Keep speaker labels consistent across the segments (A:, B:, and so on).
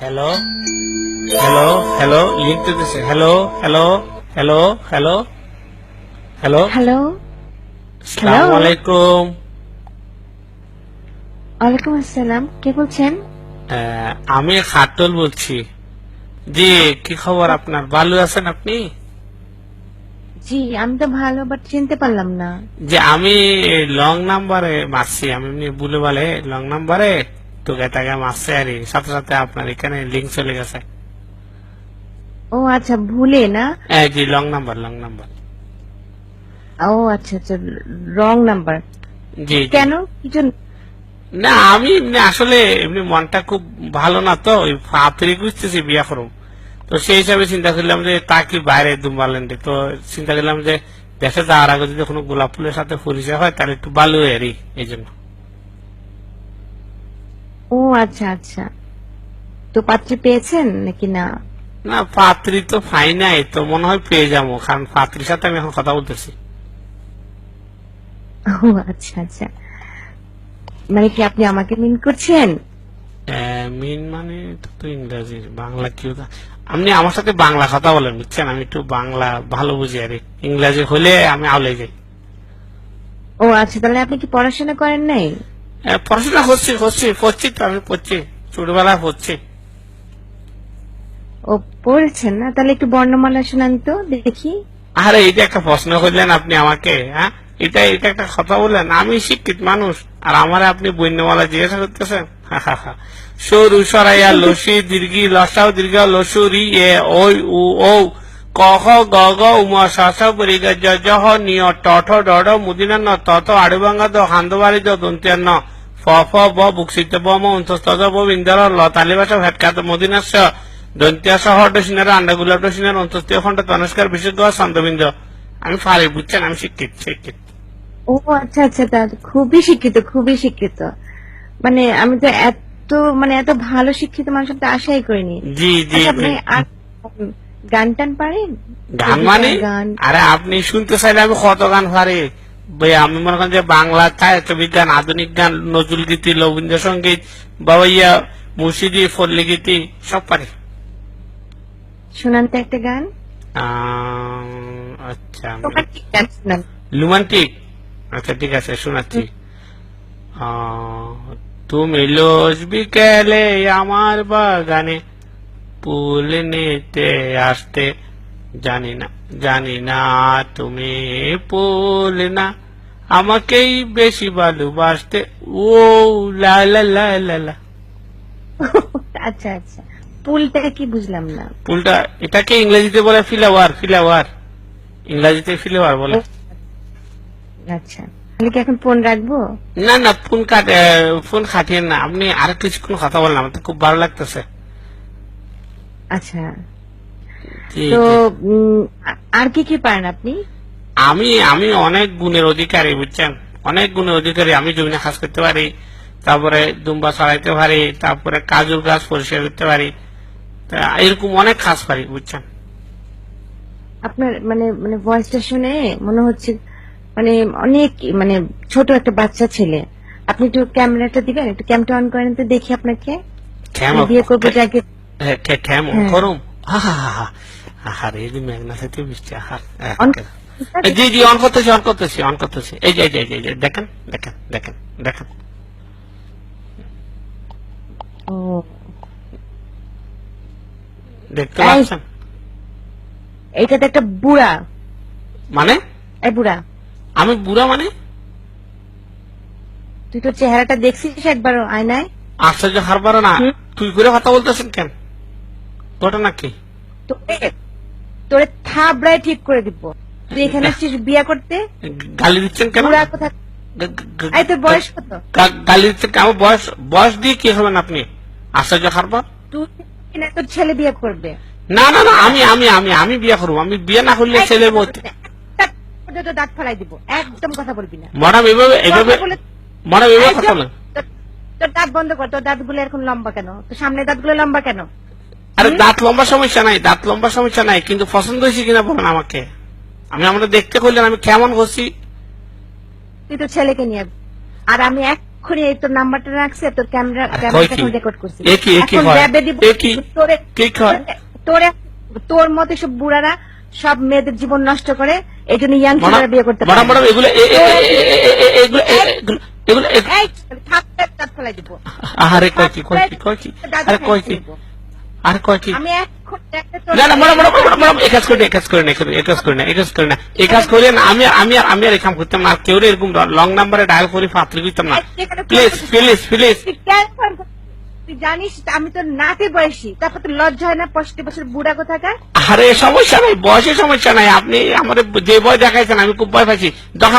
A: Hello hello hello link তো hello hello hello hello hello
B: hello
A: সালাম আলাইকুম
B: ওয়ালাইকুম আসসালাম। কে বলছেন?
A: আমি খাতুল বলছি। জি কি খবর আপনার? ভালো আছেন আপনি?
B: জি আমি তো ভালো বাট চিনতে পারলাম না।
A: যে আমি লং নাম্বারে মারছি আমি এমনি বলে বলে লং নাম্বারে তো তাকে মারছে আর কি। সাথে সাথে আপনার এখানে লিঙ্ক চলে গেছে।
B: ও আচ্ছা ভুলে না?
A: এই জি লং নাম্বার লং নাম্বার
B: ও আচ্ছা আচ্ছা রং নাম্বার
A: জি।
B: কেন? কি জন্য?
A: না আমি আসলে এমনি মনটা খুব ভালো না তো ওই ফাতরি খুঁজতেছি বিয়া করুম। তো সেই হিসাবে চিন্তা করলাম যে তা কি বাইরে দুম্বালেন্ডে? তো চিন্তা করলাম যে দেশে যাওয়ার আগে যদি কোনো গোলাপ ফুলের সাথে পরিচয় হয় তাহলে একটু ভালো এরই এই জন্য।
B: ও আচ্ছা আচ্ছা। তো পাত্রী পেয়েছেন নাকি না?
A: না পাত্রী তো পাই নাই তো মনে হয় পেয়ে যাব কারণ পাত্রীর সাথে আমি এখন কথা বলতেছি।
B: ও আচ্ছা আচ্ছা। মানে কি আপনি আমাকে মিন করছেন?
A: মিন মানে তো ইংরাজির বাংলা কি? আপনি আমার সাথে বাংলা কথা বলেন বুঝছেন? আমি একটু বাংলা ভালো বুঝি আর। ইংরাজি হলে আমি আউলে যাই।
B: ও আচ্ছা তাহলে আপনি কি পড়াশোনা করেন নাই?
A: পড়াশোনা করছি করছি পড়ছি তো আমি পড়ছি ছোটবেলায় পড়ছি।
B: ও পড়েছেন না? তাহলে একটু বর্ণমালা শোনান তো দেখি।
A: আরে এটা একটা প্রশ্ন করলেন আপনি আমাকে হ্যাঁ? এটা এটা একটা কথা বললেন আমি শিক্ষিত মানুষ আর আমার আপনি বন্যমালা জিজ্ঞাসা করতেছেন। সরু সরাইয়া লসি দীর্ঘি লসাও দীর্ঘ লসু রি এ ওই উ ও ক খ গ গ উম স স পরি গ জ জ হ নিয় ট ঠ ড ড মুদিনা ন ত ত আড়ুবাঙ্গা দ হান্দবাড়ি দ দন্তিয়া ন ফ ফ ব বুকসিত ব ম অন্তস্ত ব বিন্দার ল তালিবাসা ভেটকাত মদিনাস দন্তিয়া সহ ডসিনার আন্ডাগুলা ডসিনার অন্তস্তীয় খন্ড তনস্কার বিশেষজ্ঞ ছন্দবিন্দ আমি বুঝছেন আমি শিক্ষিত শিক্ষিত।
B: ও আচ্ছা আচ্ছা তা খুবই শিক্ষিত খুবই শিক্ষিত। মানে আমি তো এত মানে এত ভালো শিক্ষিত মানুষ তো আশাই করিনি।
A: জি জি
B: আচ্ছা, আপনি গান টান পারেন?
A: গান মানে? আরে আপনি শুনতে চাইলে আমি কত গান পারি? ভাই আমি মনে করেন যে বাংলা বিজ্ঞান আধুনিক গান নজরুল গীতি রবীন্দ্রসঙ্গীত বাবা ইয়া মুর্শিদি ফল্লি গীতি সব পারি।
B: শোনান তো একটা গান।
A: আচ্ছা।
B: Romantic
A: romantic? আচ্ছা ঠিক আছে শোনাচ্ছি। তুমি লোজ বিকেলে আমার বাগানে ফুল নিতে আসতে জানি না জানি না তুমি ফুল না। আমাকেই বেশি ভালোবাসতে। ও লা লা লা লা লা।
B: আচ্ছা আচ্ছা। পুলটা কি বুঝলাম না।
A: ফুলটা এটাকে ইংরেজিতে বলে ফিলাওয়ার ফিলাওয়ার। ইংরেজিতে ফিলাওয়ার বলে।
B: আচ্ছা। তাহলে কি এখন ফোন রাখব?
A: না না ফোন কাট ফোন খাটিয়ে না। আপনি আর কিছুক্ষণ কথা বললাম খুব ভালো লাগতেছে।
B: আচ্ছা। তো আর কি কি পারেন আপনি?
A: আমি আমি অনেক গুণের অধিকারী বুঝছেন? অনেক গুণের অধিকারী। আমি জমিনে কাজ করতে পারি তারপরে দুম্বা পারি তারপরে কাজুর গাছ পরিষ্কার করতে পারি। এরকম অনেক কাজ পারি বুঝছেন?
B: আপনার মানে মানে ভয়েসটা শুনে মনে হচ্ছে মানে অনেক মানে ছোট একটা বাচ্চা ছেলে। আপনি একটু ক্যামেরাটা দিবেন একটু ক্যামটা অন করেন তো দেখি আপনাকে। বিয়ে করব যাকে
A: কেমন। করুম আহার এই যে মেঘনা সাথে বৃষ্টি আহার
B: অন
A: এই জি জি অন করতেছি অন করতেছি অন করতেছি এই যে এই যে, এই যে, এই যে দেখেন দেখেন দেখেন দেখেন দেখতে পাচ্ছেন
B: একটা বুড়া
A: মানে
B: এই বুড়া
A: আমি বুড়া মানে
B: তুই তো চেহারাটা দেখছিস একবার আয়নায়?
A: আশ্চর্য হারবার না। তুই করে কথা বলতেছেন কেন? ঘটনা কি?
B: তোরে তোরে থাবড়ায় ঠিক করে দিব। তুই এখানে আসছিস বিয়া করতে?
A: গালি দিচ্ছেন কেন?
B: বুড়া কোথা
A: গা- গা-
B: এই তোর বয়স কত?
A: গালি দিচ্ছেন আমার বয়স বয়স দিয়ে কি হবেন আপনি? আশ্চর্য হারবার
B: তুই তোর ছেলে বিয়ে করবে?
A: না না না আমি আমি আমি আমি বিয়ে করব। আমি বিয়ে না করলে
B: দাঁত ফেলাই দিব। একদম কথা বলবি না।
A: ম্যাডাম এভাবে এভাবে ম্যাডাম এভাবে কথা বলেন
B: তোর- তোর দাঁত বন্ধ কর। তোর দাঁতগুলো এরকম লম্বা কেন? তোর সামনে দাঁতগুলো লম্বা কেন?
A: আরে দাঁত লম্বা সমস্যা নাই দাঁত লম্বা সমস্যা নাই কিন্তু পছন্দ হয়েছে কিনা বলেন আমাকে আমি আমরা দেখতে করলেন আমি কেমন করছি
B: তুই তো ছেলেকে নিয়ে আর আমি এক এক্ষুনি এই তোর নাম্বারটা রাখছে তোর ক্যামেরা? রেকর্ড করছি
A: হয়?
B: তোরে
A: কি হয়?
B: তোরে তোর মতো সব বুড়ারা সব মেয়েদের জীবন নষ্ট করে এই জন্য ইয়াং ছেলেরা বিয়ে করতে পারে
A: ম্যাডাম এগুলো এগুলো এগুলো এগুলো আরে কয় কি কয় কি কয় কি আরে কয় কি
B: দিব।
A: আরে কয় কি?
B: আমি
A: আমি আমি আর করতাম না। কেউ এরকম লং নাম্বারে ডায়াল করে ফাতরি করতাম না। প্লিজ প্লিজ প্লিজ
B: তুই জানিস আমি তো নাতি বয়সী তারপর তো লজ্জা হয় না পঁয়ষট্টি বছর বুড়া কোথাকার?
A: আরে সমস্যা নাই বয়সের সমস্যা নাই। আপনি আমার যে দেখাইছেন আমি খুব ভয় পাইছি।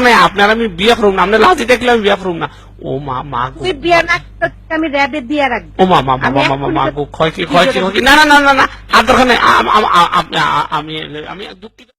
A: নাই আপনার আমি বিয়ে করুম না আপনার লাজি দেখলে আমি বিয়ে করুম না। ও মা মা গো।
B: তুই বিয়ে না আমি র্যাবে বিয়ে রাখব।
A: ও মা মা মা মা মা মা গো ক্ষয় কি ক্ষয় কি না না না না না আর দোকানে আমি আমি দুঃখিত।